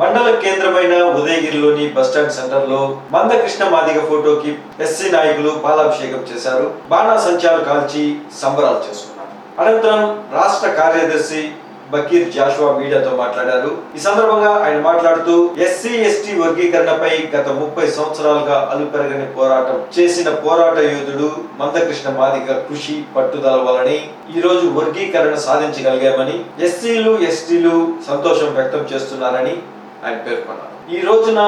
మండల కేంద్రమైన ఉదయగిరిలోని బస్టాండ్ సెంటర్లో మందకృష్ణ మాదిగ ఫోటోకి ఎస్సీ నాయకులు పాలాభిషేకం చేశారు. బాణా సంచాలు కాల్చి సంబరాలు చేసుకున్నారు. అనంతరం రాష్ట్ర కార్యదర్శి బకీర్ జాషువా మీడియాతో మాట్లాడారు. ఈ సందర్భంగా ఆయన మాట్లాడుతూ ఎస్సీ ఎస్టీ వర్గీకరణపై గత ముప్పై సంవత్సరాలుగా అలుపెరగని పోరాటం చేసిన పోరాట యోధుడు మందకృష్ణ మాదిగ కృషి పట్టుదల వలని ఈ రోజు వర్గీకరణ సాధించగలిగామని ఎస్సీలు ఎస్టీలు సంతోషం వ్యక్తం చేస్తున్నారని ఆయన పేర్కొన్నారు ఈ రోజున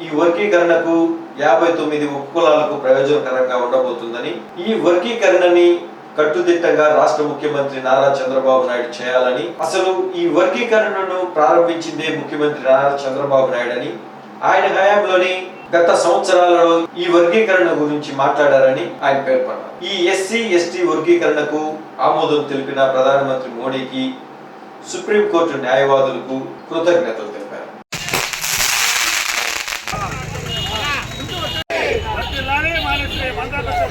ఈ వర్గీకరణకు యాభై తొమ్మిది ఉపకులాలకు ప్రయోజనకరంగా ఉండబోతుందని ఈ వర్గీకరణని కట్టుదిట్టంగా రాష్ట్ర ముఖ్యమంత్రి నారా చంద్రబాబు నాయుడు చేయాలని అసలు ఈ వర్గీకరణను ప్రారంభించిందే ముఖ్యమంత్రి నారా చంద్రబాబు నాయుడు అని ఆయన హయాంలోని గత సంవత్సరాలలో ఈ వర్గీకరణ గురించి మాట్లాడారని ఆయన పేర్కొన్నారు ఈ ఎస్సీ ఎస్టీ వర్గీకరణకు ఆమోదం తెలిపిన ప్రధానమంత్రి మోడీకి సుప్రీంకోర్టు న్యాయవాదులకు కృతజ్ఞతలు తెలిపారు వర్ధిల్లాలి మానేశ్వరి మందకృష్ణ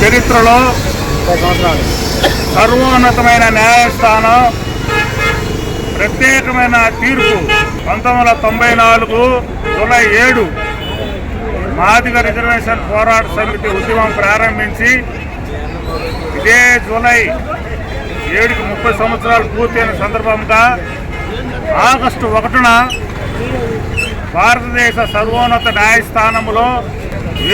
చరిత్రలో సర్వోన్నతమైన న్యాయస్థానం ప్రత్యేకమైన తీర్పు పంతొమ్మిది వందల తొంభై నాలుగు జూలై ఏడు. మాదిగ రిజర్వేషన్ పోరాట సమితి ఉద్యమం ప్రారంభించి ఇదే జూలై ఏడుకి ముప్పై సంవత్సరాలు పూర్తయిన సందర్భంగా ఆగస్టు ఒకటిన భారతదేశ సర్వోన్నత న్యాయస్థానంలో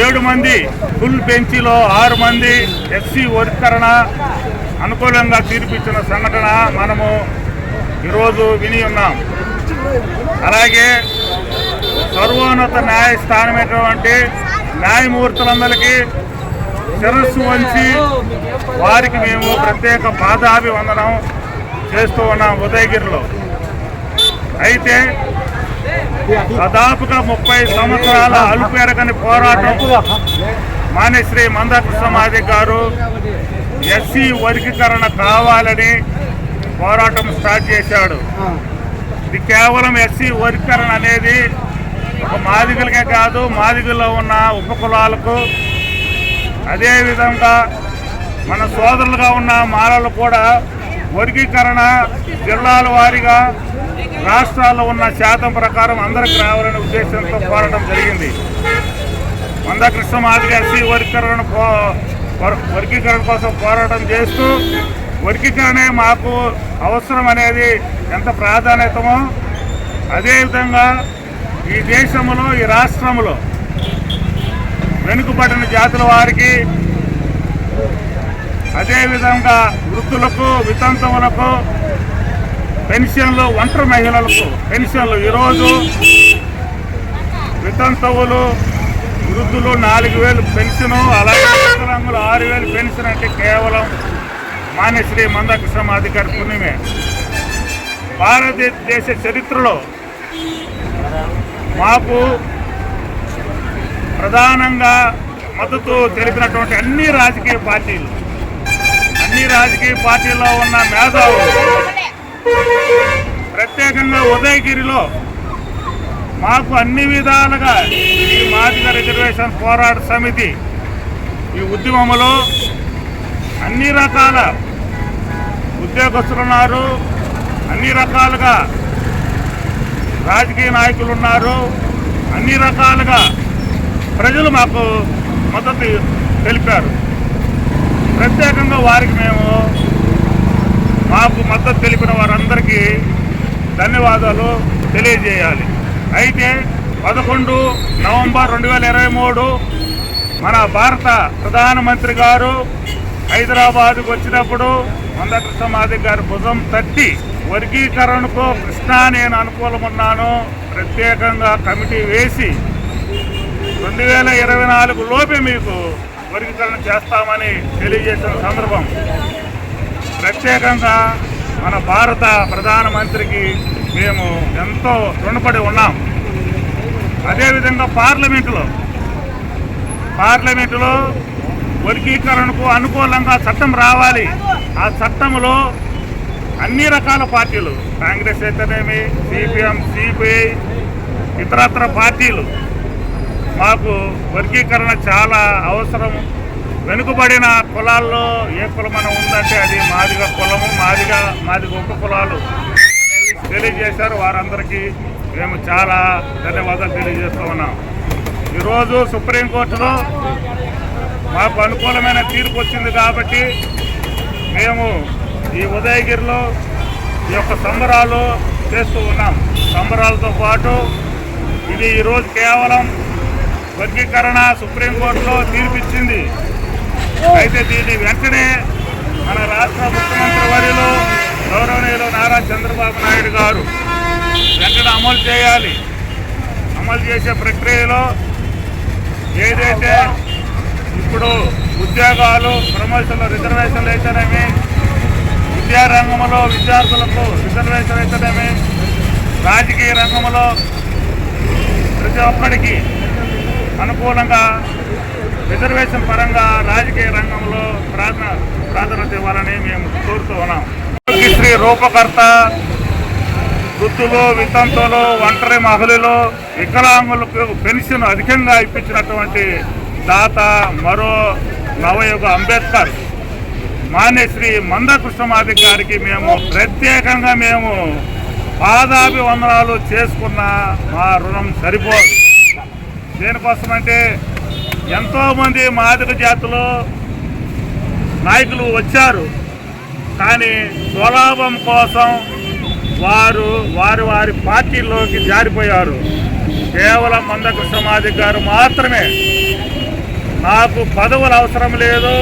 ఏడు మంది ఫుల్ బెంచిలో ఆరు మంది ఎస్సీ వర్గీకరణ అనుకూలంగా తీర్పిచ్చిన సంఘటన మనము ఈరోజు విని ఉన్నాం. అలాగే సర్వోన్నత న్యాయస్థానమైనటువంటి న్యాయమూర్తులందరికీ శిరస్సు వంచి వారికి మేము ప్రత్యేక పాదాభివందనం చేస్తూ ఉన్నాం ఉదయగిరిలో. అయితే దాదాపుగా ముప్పై సంవత్సరాల అలుపెరగని పోరాటం మానేశ్రీ మందకృష్ణ మాది గారు ఎస్సీ వర్గీకరణ కావాలని పోరాటం స్టార్ట్ చేశాడు. ఇది కేవలం ఎస్సీ వర్గీకరణ అనేది ఒక మాదిగలకే కాదు మాదిగల్లో ఉన్న ఉపకులాలకు అదేవిధంగా మన సోదరులుగా ఉన్న మాలలు కూడా వర్గీకరణ జిల్లాల వారీగా రాష్ట్రాల్లో ఉన్న శాతం ప్రకారం అందరికి రావాలనే ఉద్దేశంతో పోరాటం జరిగింది. మందకృష్ణ మాదిరి ఎస్సీ వర్గీకరణ పో- వర్గీకరణ కోసం పోరాటం చేస్తూ వర్గీకరణే మాకు అవసరం అనేది ఎంత ప్రాధాన్యతమో అదేవిధంగా ఈ దేశంలో ఈ రాష్ట్రంలో వెనుకబడిన జాతుల వారికి అదేవిధంగా వృద్ధులకు వితంతువులకు పెన్షన్లు ఒంటరి మహిళలకు పెన్షన్లు. ఈరోజు వితంతువులు వృద్ధులు నాలుగు వేలు పెన్షన్ అలాగే వికలాంగులు ఆరు వేలు పెన్షన్ అంటే కేవలం మాన్యశ్రీ మందకృష్ణ అధికారి పుణ్యమే. భారతదేశ చరిత్రలో మాకు ప్రధానంగా మద్దతు తెలిపినటువంటి అన్ని రాజకీయ పార్టీలు అన్ని రాజకీయ పార్టీల్లో ఉన్న మేధావులు ప్రత్యేకంగా ఉదయగిరిలో మాకు అన్ని విధాలుగా ఈ మాదిక రిజర్వేషన్ పోరాట సమితి ఈ ఉద్యమంలో అన్ని రకాల ఉద్యోగస్తులున్నారు అన్ని రకాలుగా రాజకీయ నాయకులు ఉన్నారు అన్ని రకాలుగా ప్రజలు మాకు మద్దతు తెలిపారు. ప్రత్యేకంగా వారికి మేము మాకు మద్దతు తెలిపిన వారందరికీ ధన్యవాదాలు తెలియజేయాలి. అయితే పదకొండు నవంబర్ రెండు వేల ఇరవై మూడు మన భారత ప్రధానమంత్రి గారు హైదరాబాద్కు వచ్చినప్పుడు మందకృష్ణ మాదిక్ గారి భుజం తట్టి వర్గీకరణకు కృష్ణా నేను అనుకూలమున్నాను ప్రత్యేకంగా కమిటీ వేసి రెండు వేల ఇరవై నాలుగు లోపే మీకు వర్గీకరణ చేస్తామని తెలియజేసిన సందర్భం. ప్రత్యేకంగా మన భారత ప్రధానమంత్రికి మేము ఎంతో రుణపడి ఉన్నాం. అదేవిధంగా పార్లమెంటులో పార్లమెంటులో వర్గీకరణకు అనుకూలంగా చట్టం రావాలి. ఆ చట్టంలో అన్ని రకాల పార్టీలు కాంగ్రెస్ అయితేనేమి సిపిఎం సిపిఐ ఇతరత్ర పార్టీలు మాకు వర్గీకరణ చాలా అవసరం. వెనుకబడిన కులాల్లో ఏ కులమన ఉందంటే అది మాదిగా కులము మాదిగా మాదిగా ఉప కులాలు అనేవి తెలియజేశారు. వారందరికీ మేము చాలా ధన్యవాదాలు తెలియజేస్తూ ఉన్నాం. ఈరోజు సుప్రీంకోర్టులో మాకు అనుకూలమైన తీర్పు వచ్చింది కాబట్టి మేము ఈ ఉదయగిరిలో ఈ యొక్క సంబరాలు చేస్తూ ఉన్నాం. సంబరాలతో పాటు ఇది ఈరోజు కేవలం వర్గీకరణ సుప్రీంకోర్టులో తీర్పిచ్చింది. అయితే దీన్ని వెంటనే మన రాష్ట్ర ముఖ్యమంత్రి వర్యులు గౌరవనీయులు నారా చంద్రబాబు నాయుడు గారు వెంటనే అమలు చేయాలి. అమలు చేసే ప్రక్రియలో ఏదైతే ఇప్పుడు ఉద్యోగాలు ప్రమోషన్లు రిజర్వేషన్లు అయితేనేమి విద్యారంగంలో విద్యార్థులకు రిజర్వేషన్ అయితేనేమి రాజకీయ రంగంలో ప్రతి ఒక్కడికి అనుకూలంగా రిజర్వేషన్ పరంగా రాజకీయ రంగంలో ప్రాధాన్య ప్రాధాన్యత ఇవ్వాలని మేము కోరుతూ ఉన్నాం. శ్రీ రూపకర్త వృద్ధులు వితంతులు ఒంటరి మహిళలు వికలాంగులకు పెన్షన్ అధికంగా ఇప్పించినటువంటి దాత మరో నవయుగ అంబేద్కర్. మాన్యశ్రీ మందకృష్ణమాది గారికి మేము ప్రత్యేకంగా మేము పాదాభివందనాలు చేసుకున్న మా రుణం సరిపోదు. దేనికోసం అంటే ఎంతోమంది మాదిక జాతులు నాయకులు వచ్చారు. కానీ స్వలాభం కోసం వారు వారి వారి పార్టీల్లోకి జారిపోయారు. కేవలం మందకృష్ణమాది గారు మాత్రమే. నాకు పదవులు అవసరం లేదు.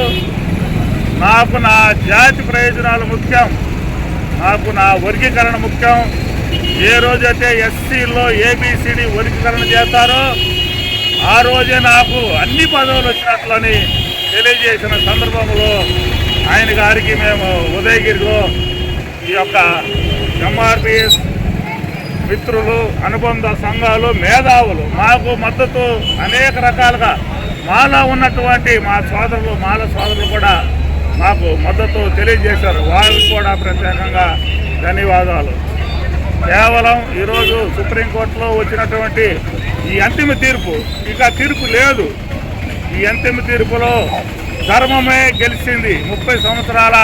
నాకు నా జాతి ప్రయోజనాలు ముఖ్యం. నాకు నా వర్గీకరణ ముఖ్యం. ఏ రోజైతే ఎస్సీలో ఏబిసిడి వర్గీకరణ చేస్తారో ఆ రోజే నాకు అన్ని పదవులు వచ్చినట్లని తెలియజేసిన సందర్భంలో ఆయన గారికి మేము ఉదయగిరిలో ఈ యొక్క ఎంఆర్పిఎస్ మిత్రులు అనుబంధ సంఘాలు మేధావులు మాకు మద్దతు అనేక రకాలుగా మాలో ఉన్నటువంటి మా సోదరులు మాల సోదరులు కూడా మాకు మద్దతు తెలియజేశారు. వారికి కూడా ప్రత్యేకంగా ధన్యవాదాలు. కేవలం ఈరోజు సుప్రీంకోర్టులో వచ్చినటువంటి ఈ అంతిమ తీర్పు ఇక తీర్పు లేదు. ఈ అంతిమ తీర్పులో ధర్మమే గెలిచింది. ముప్పై సంవత్సరాల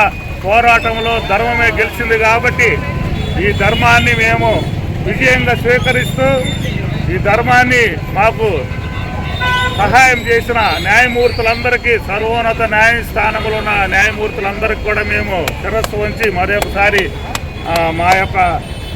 పోరాటంలో ధర్మమే గెలిచింది కాబట్టి ఈ ధర్మాన్ని మేము విజయంగా స్వీకరిస్తూ ఈ ధర్మాన్ని మాకు సహాయం చేసిన న్యాయమూర్తులందరికీ సర్వోన్నత న్యాయస్థానంలో ఉన్న న్యాయమూర్తులందరికీ కూడా మేము శిరస్సు ఉంచి మరొకసారి మా యొక్క